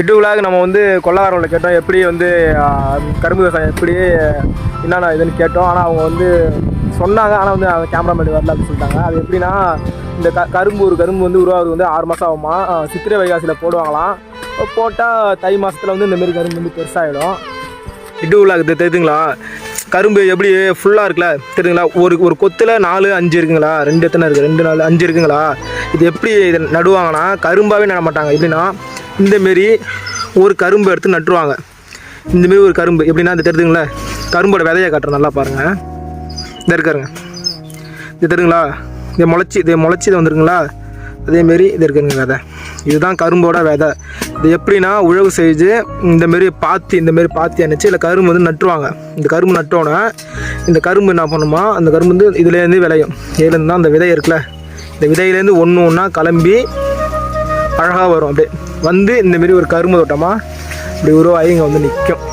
இட்டுக்குள்ளாக நம்ம வந்து கொள்ளக்காரங்களை கேட்டோம். எப்படி வந்து கரும்பு விவசாயம் எப்படி என்னென்ன இதுன்னு கேட்டோம். ஆனால் அவங்க வந்து சொன்னாங்க. ஆனால் வந்து அந்த கேமராமேன் வரல அப்படின்னு சொல்லிட்டாங்க. அது எப்படின்னா இந்த க கரும்பு ஒரு கரும்பு வந்து உருவாகுது வந்து ஆறு மாதம் ஆகுமா? சித்திரை வைகாசியில் போடுவாங்களாம். போட்டால் தை மாதத்தில் வந்து இந்தமாரி கரும்பு வந்து பெருசாகிடும் இட்டுக்குள்ளாக தெரியுதுங்களா? கரும்பு எப்படி ஃபுல்லாக இருக்குல்ல? தெரியுதுங்களா? ஒரு ஒரு கொத்தில் நாலு அஞ்சு இருக்குங்களா? ரெண்டு எத்தனை இருக்குது ரெண்டு நாலு அஞ்சு இருக்குங்களா? இது எப்படி இது நடுவாங்கன்னா கரும்பாகவே நட மாட்டாங்க. எப்படின்னா இந்தமாரி ஒரு கரும்பு எடுத்து நட்டுருவாங்க. இந்தமாரி ஒரு கரும்பு. எப்படின்னா இந்த தெரியுதுங்களா கரும்போட விதையை காட்டுறேன். நல்லா பாருங்கள் இந்த இருக்காருங்க இது தெரியுங்களா? இதை முளைச்சி இது முளைச்சி இதை வந்துருங்களா அதேமாரி இது இருக்குங்க விதை. இதுதான் கரும்போட விதை. இது எப்படின்னா உழவு செஞ்சு இந்தமாரி பாத்தி இந்தமாரி பாத்தி அணைச்சி இல்லை கரும்பு வந்து நட்டுருவாங்க. இந்த கரும்பு நட்டோன்னே இந்த கரும்பு என்ன பண்ணுமா? அந்த கரும்பு வந்து இதுலேருந்து விளையும். இதுலேருந்து தான் அந்த விதை இருக்குல்ல. இந்த விதையிலேருந்து ஒன்று ஒன்றா கிளம்பி அழகாக வரும். அப்படியே வந்து இந்தமாரி ஒரு கரும்பு தோட்டமாக இப்படி உருவாகி இங்கே வந்து நிற்கும்